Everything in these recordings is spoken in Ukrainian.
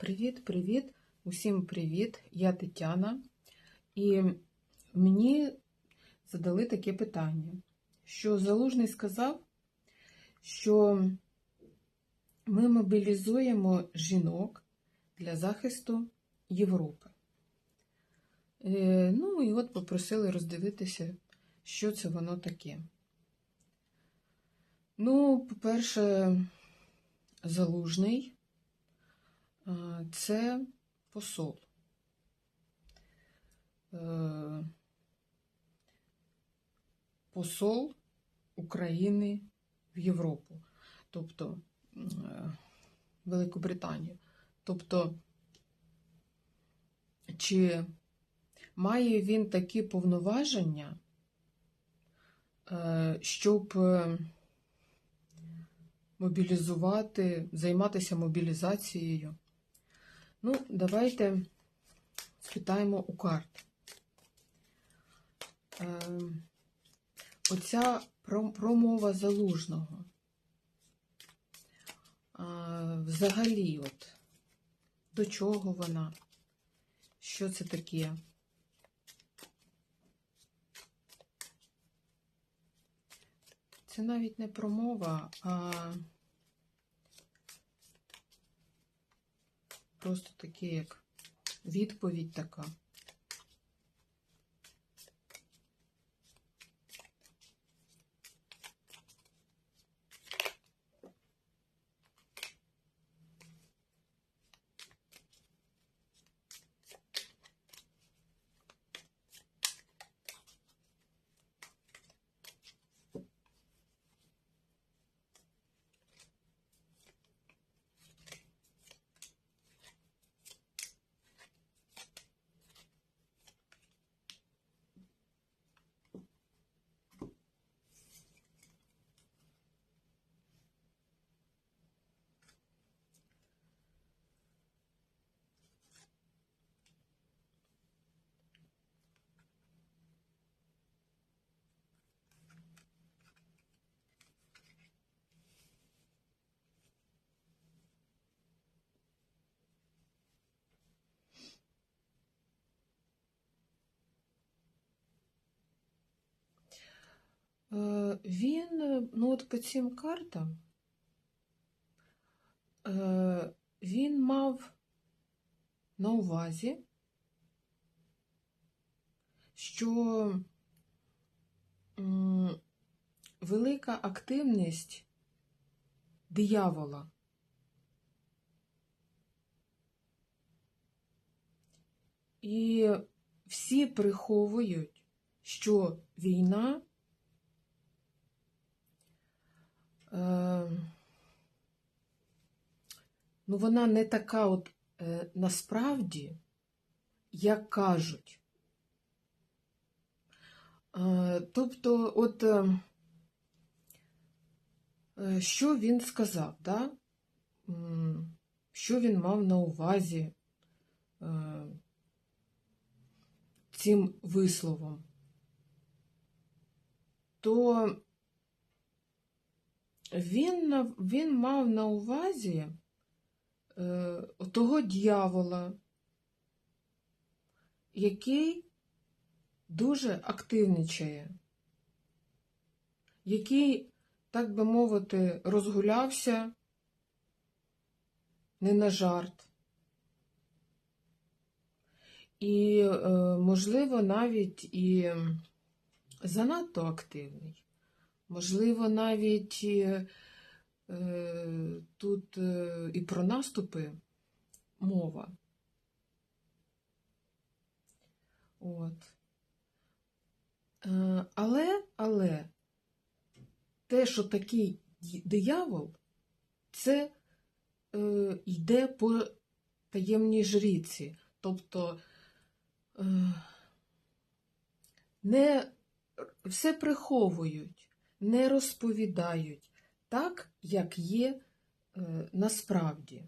Привіт-привіт! Усім привіт! Я Тетяна. І мені задали таке питання, що Залужний сказав, що ми мобілізуємо жінок для захисту Європи. Е, Ну і от попросили роздивитися, що це воно таке. Ну, по-перше, Залужний це посол. Е, Посол України в Європу, тобто е, Великобританію. Тобто, чи має він такі повноваження, е, щоб мобілізувати, займатися мобілізацією? Ну, давайте спитаємо у карт. Е, Оця промова залужного. Взагалі, от, до чого вона? Що це таке? Це навіть не промова, а просто таке, як відповідь така. Він, е, ну от по цим картам, е, він мав на увазі, що велика активність диявола. І всі приховують, що війна е, ну, вона не така от е, насправді, як кажуть. Е, тобто, от е, що він сказав, да? Що він мав на увазі цим висловом, то він, він мав на увазі е, того дьявола, який дуже активничає, який, так би мовити, розгулявся не на жарт. І, е, можливо, навіть і занадто активний. Можливо, навіть е, тут е, і про наступи мова. От. Е, але, але те, що такий диявол, це е, йде по таємній жриці. Тобто е, не все приховують, не розповідають так, як є е, насправді.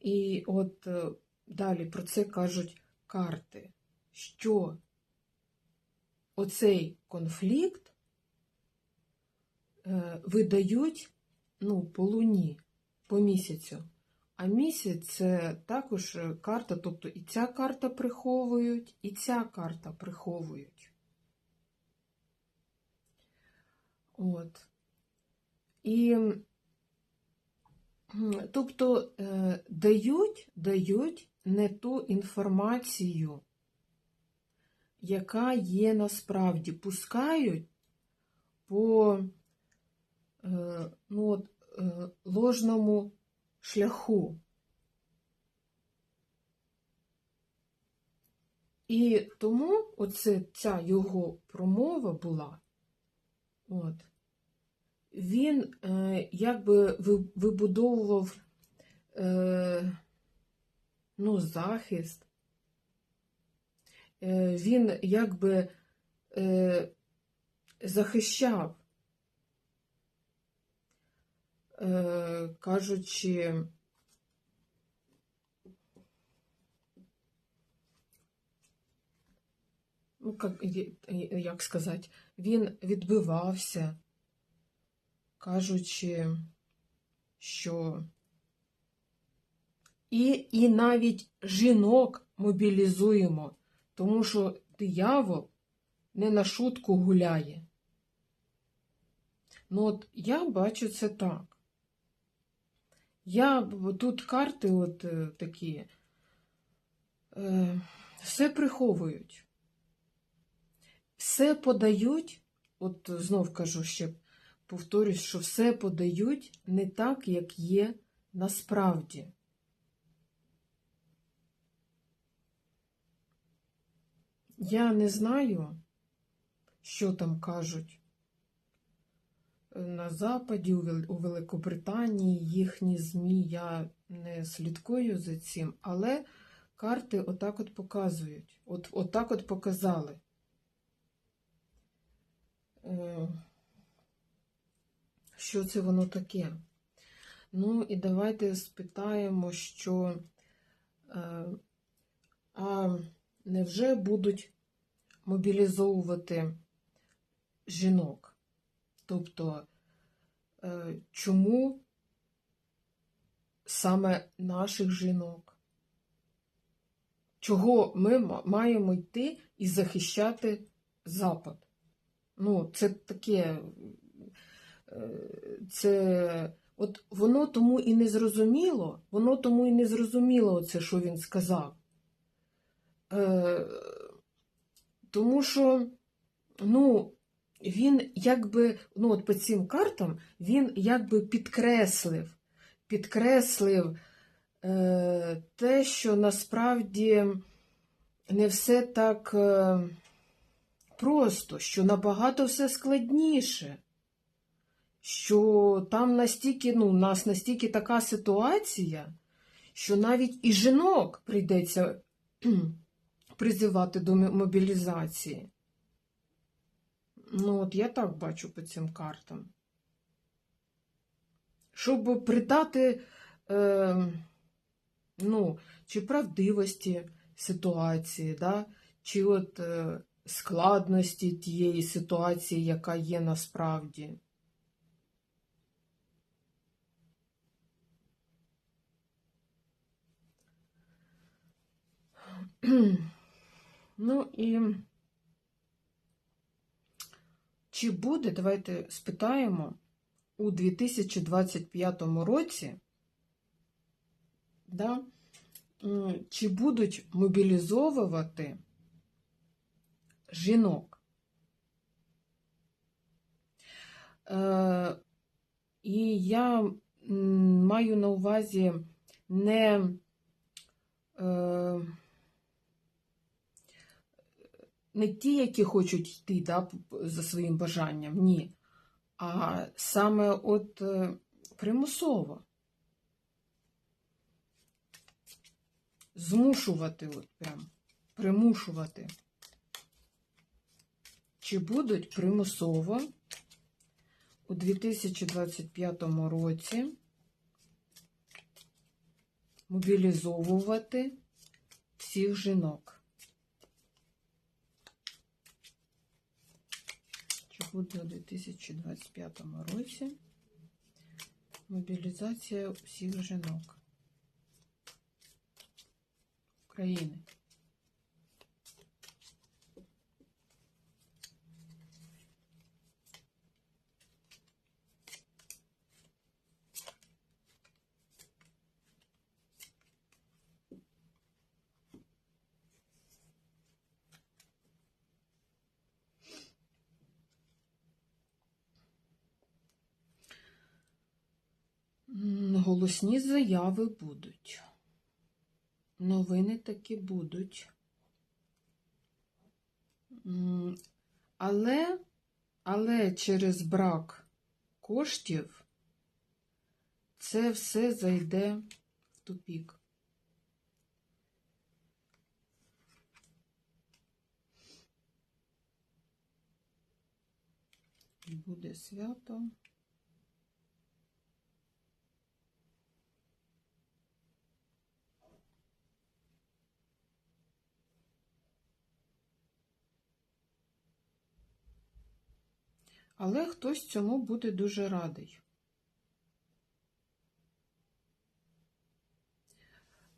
І от е, далі про це кажуть карти, що оцей конфлікт е, видають ну, по луні по місяцю. А місяць це також карта, тобто і ця карта приховують, і ця карта приховують. От. І, тобто, е, дають, дають не ту інформацію, яка є насправді, пускають по е, ну, от, е, ложному шляху. І тому оце ця його промова була, от, він е, якби ви- вибудовував е, ну, захист, е, він якби е, захищав, е, кажучи, ну, как, як сказати, він відбивався, кажучи, що і, і навіть жінок мобілізуємо, тому що диявол не на шутку гуляє. Ну, от я бачу це так. Я тут карти от е, такі е, все приховують. Все подають, от знов кажу ще, повторюсь, що все подають не так, як є насправді. Я не знаю, що там кажуть е, на Западі, у Великобританії, їхні ЗМІ, я не слідкую за цим, але карти отак от показують. От, отак от показали. Е, Що це воно таке? Ну, і давайте спитаємо, що е, а невже будуть мобілізовувати жінок? Тобто, е, чому саме наших жінок? Чого ми маємо йти і захищати Запад? Ну, це таке, е, це, от воно тому і не зрозуміло, воно тому і не зрозуміло це, що він сказав. Е, тому що, ну, він якби, ну, от по цим картам, він якби підкреслив, підкреслив е, те, що насправді не все так е, просто, що набагато все складніше, що там настільки, ну, у нас настільки така ситуація, що навіть і жінок прийдеться призивати до мобілізації. Ну, от я так бачу по цим картам. Щоб придати, е, ну, чи правдивості ситуації, да? чи от е, складності тієї ситуації, яка є насправді. Ну і чи буде, давайте спитаємо, у 2025 році, да, чи будуть мобілізовувати жінок? Е, і я маю на увазі не е, не ті, які хочуть йти да, за своїм бажанням, ні. А саме от е, примусово. Змушувати, от прям, примушувати. Чи будуть примусово у 2025 році мобілізовувати всіх жінок? Чи буде у 2025 році Мобілізація всіх жінок України. Голосні заяви будуть. Новини такі будуть. Але, але через брак коштів це все зайде в тупік. Буде свято. Але хтось цьому буде дуже радий.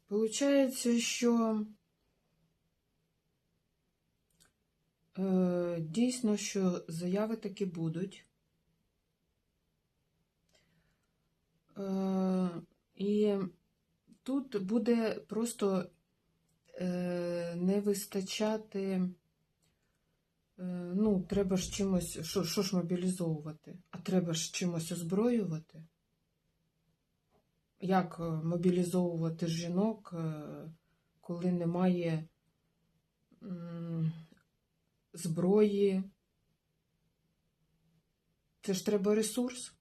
Получається, що е, дійсно, що заяви таки будуть. Е, і тут буде просто е, не вистачати. Е, Ну, треба ж чимось, що, що ж мобілізовувати? А треба ж чимось озброювати? Як е, мобілізовувати жінок, е, коли немає зброї? Це ж треба ресурс.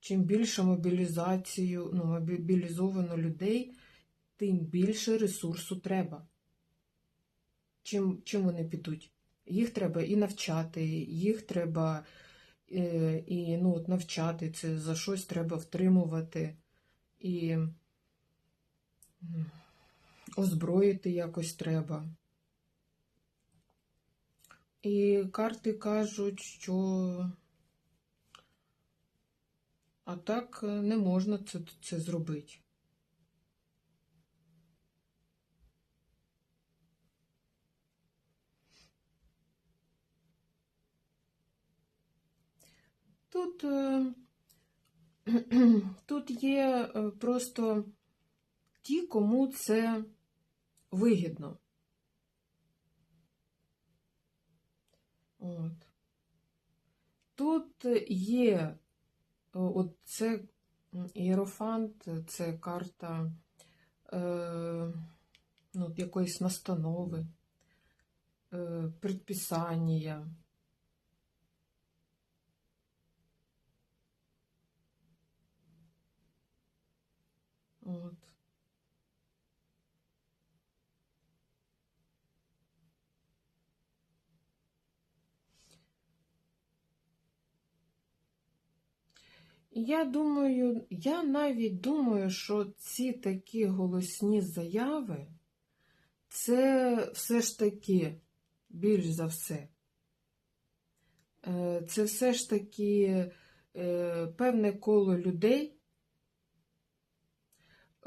Чим більше мобілізацію, ну, мобілізовано людей, тим більше ресурсу треба. Чим, чим вони підуть? Їх треба і навчати, їх треба е, і ну, от навчати це, за щось треба втримувати і озброїти якось треба. І карти кажуть, що а так е, не можна це, це зробити. Тут, е, тут є е, просто ті, кому це вигідно. От. Тут є е, от це іерофант, це карта е, ну, якоїсь настанови, е, предписання. От. Я думаю, я навіть думаю, що ці такі голосні заяви, це все ж таки, більш за все, е, це все ж таки е, певне коло людей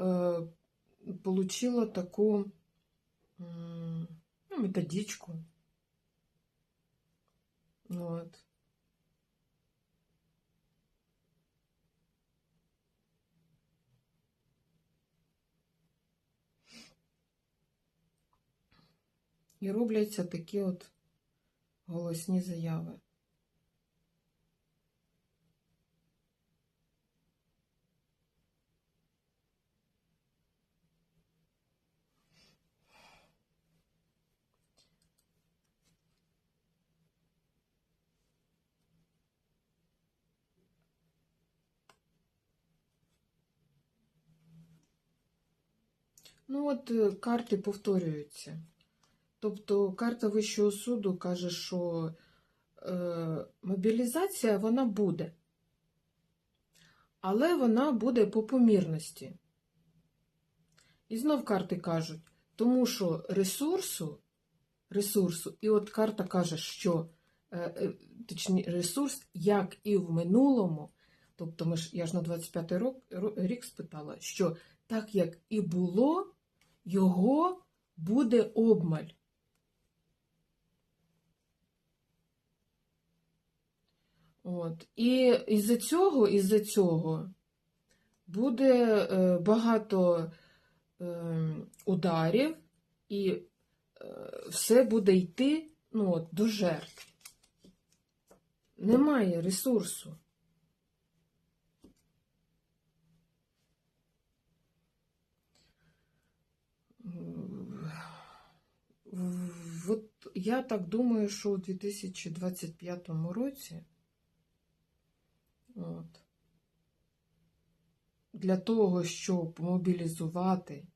е, получило таку м, ну, методичку. От. І робляться такі от голосні заяви. Ну, от е, карти повторюються. Тобто карта Вищого суду каже, що е, мобілізація вона буде, але вона буде по помірності. І знов карти кажуть, тому що ресурсу, ресурсу, і от карта каже, що е, е, точні, ресурс, як і в минулому, Тобто, ми ж, я ж на 25 й рік спитала, що так як і було, його буде обмаль. От. І із-за цього, із-за цього буде е, багато е, ударів, і е, все буде йти ну, от, до жертв. Немає ресурсу. От я так думаю, що у 2025 році от, для того, щоб мобілізувати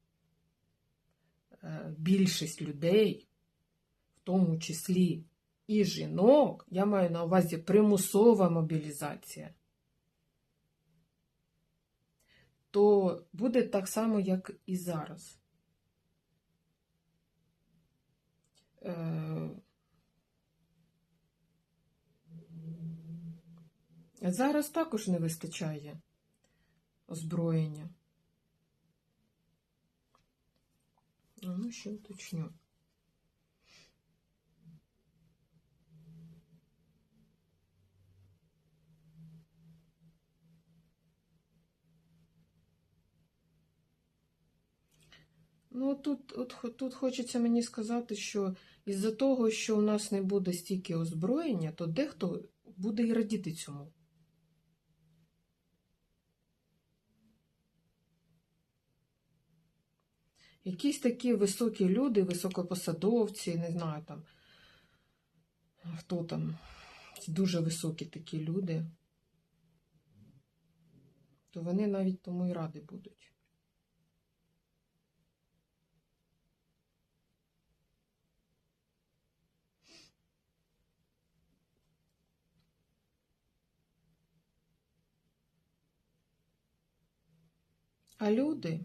е, більшість людей, в тому числі і жінок, я маю на увазі примусова мобілізація, то буде так само, як і зараз. Е, Зараз також не вистачає озброєння. Ну, ще уточню. Ну, тут, от, тут хочеться мені сказати, що із-за того, що у нас не буде стільки озброєння, то дехто буде і радіти цьому. Якісь такі високі люди, високопосадовці, не знаю там, хто там, дуже високі такі люди, то вони навіть тому і раді будуть. А люди,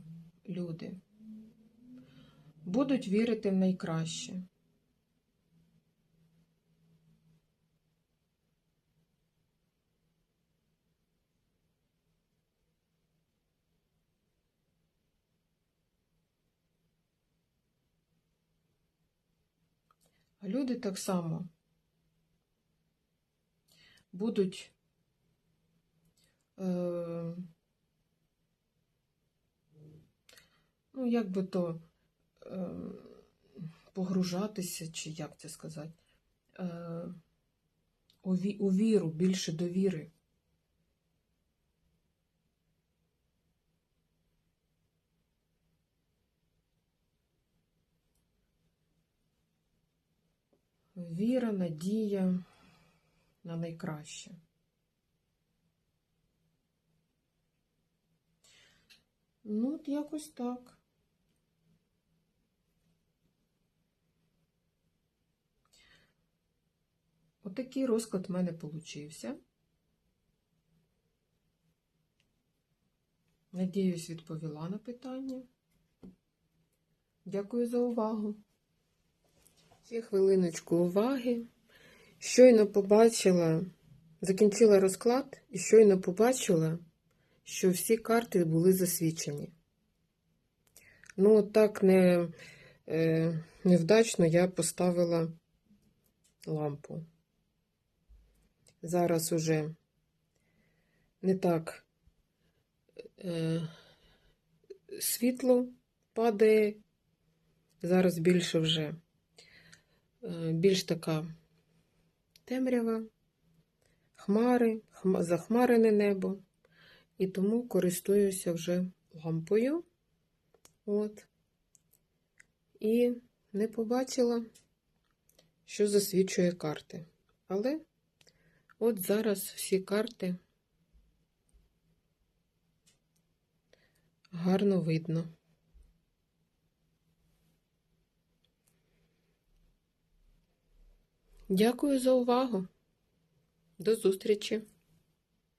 люди будуть вірити в найкраще. А люди так само будуть е, ну, як би то е, погружатися, чи як це сказати, е, у, ві, у віру, більше довіри. Віра, надія на найкраще. Ну, от якось так. Отакий розклад в мене получився. Надіюсь, відповіла на питання. Дякую за увагу. Ще хвилиночку уваги. Щойно побачила, закінчила розклад і щойно побачила, що всі карти були засвічені. Ну, так не, е, невдачно я поставила лампу. Зараз уже не так е, світло падає, зараз більше вже е, більш така темрява, хмари, хма, захмарене небо, і тому користуюся вже лампою. От. І не побачила, що засвічує карти. Але от зараз всі карти гарно видно. Дякую за увагу. До зустрічі!